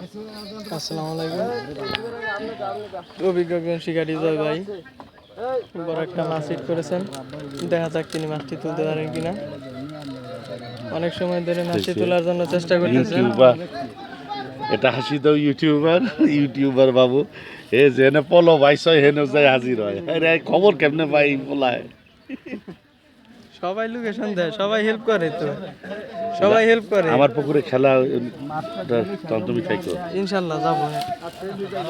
আসসালামু আলাইকুম। অভিজ্ঞ শিকারী জয় ভাই। বড় একটা মাছ হিট করেছেন। দেখা যাক তিনি মাছটি তুলতে পারেন কিনা। অনেক সময় ধরে মাছটি তোলার জন্য চেষ্টা করতেছেন এটা হাসি তো ইউটিউবার। ইউটিউবার বাবু। এ যেনে পলো বাইস হয় হেনে যায় হাজির হয়। আরে খবর কেমনে পাই পোলায়? সবাই লোকেশন দেয় সবাই হেল্প করে তো। সবাই হেল্প করে। আমার পুকুরে খেলা তুমি খাইছো ইনশাল্লাহ যাব।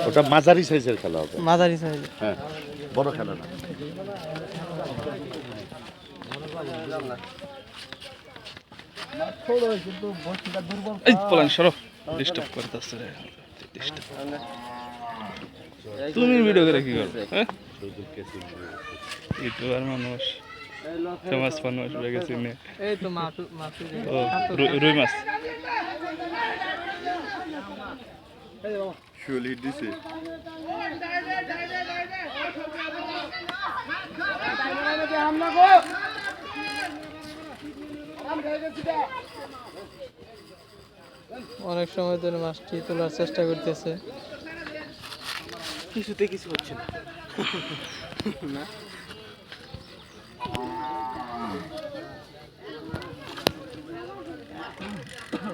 ওটা মাঝারি সাইজের খেলা হবে। মাঝারি সাইজ। হ্যাঁ বড় খেলা না। এই পলান সরো। ডিস্টার্ব করতেছে তুমি ভিডিও করে কি করবে হ্যাঁ? ইউটিউবার মানুষ। ফেমাস মানুষ বেগে চিনে এই তো মাছ মাছ ও রুই- মাছ অনেক সময় ধরে মাছটি তোলার চেষ্টা করতেছে। কিছুতে কিছু হচ্ছে না?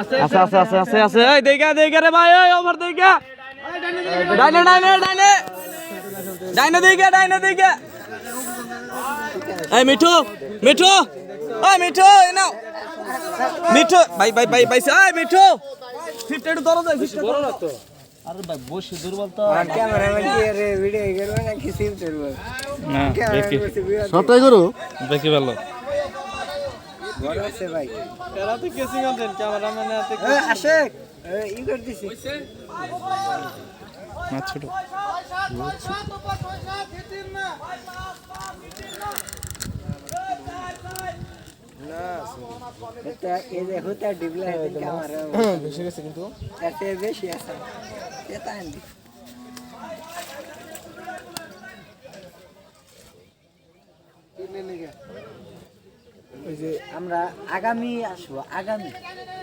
আছে আছে আছে আছে আছে এই দেখা দেখা রে ভাই ওই ওভার দেখা ডাইনে ডাইনে ডাইনে। ডাইনে দেখা ডাইনে দেখা এই মিঠু মিঠু মিঠু এই নাও। মিঠু ভাই ভাই ভাই ভাই এই মিঠু। ফিফটি একটু ধরো দে ফিফটি বড় না তো। না দেখি। সবটাই করো। দেখি ভালো। এরা তো কেসিং আছেন ক্যামেরাম্যান আছে মাছ ছোট বেশি গেছে কিন্তু। বেশি আছে। এটা আনবি। ওই যে আমরা আগামী আসব আগামী।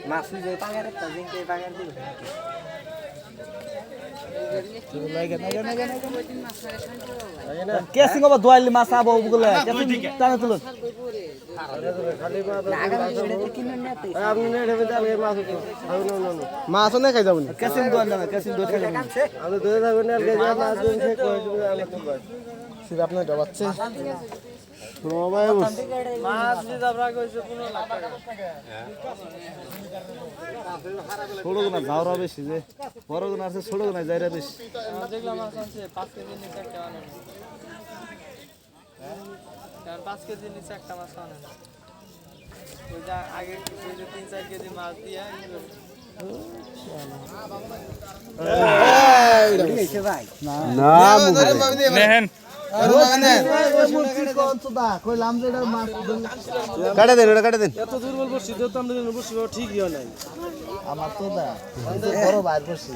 মাছ যে পাগারে জিনকে পাগার দিব। কেসিং আবার দোয়ালি মাছ আবো বলে কেসিং টানে তুলুন? আগামী ভিডিওতে কিনে নিতে মাছ না। খাই যাবনি কেসিং দোয়াল না কেসিং দোয়াল খাই যাবনি কানছে আমি ধরে থাকবেন আর গেজা মাছ দিন সে কই তুমি আমি তো কই সিধা আপনি ডবাচ্ছে সবাই মাছ দিদা আপরা কইছে 15 লাখ টাকা ছোট গুণা ঝাউরা বেশি যে বড় আছে ছোট যাইরা বেশি যেগুলো মাছ আছে 5 কেজি নিচে একটা আনেন কারণ 5 কেজি নিচে একটা মাছ আনেন ওই যে আগে ওই যে 3 4 কেজি মাছ দিয়া কাটা দেন ওটা কাটা দেন। এত দুর্বল বসছি তো আমরা বসছি ঠিকই হয় নাই। আমার তো দা বড় বাইর করছি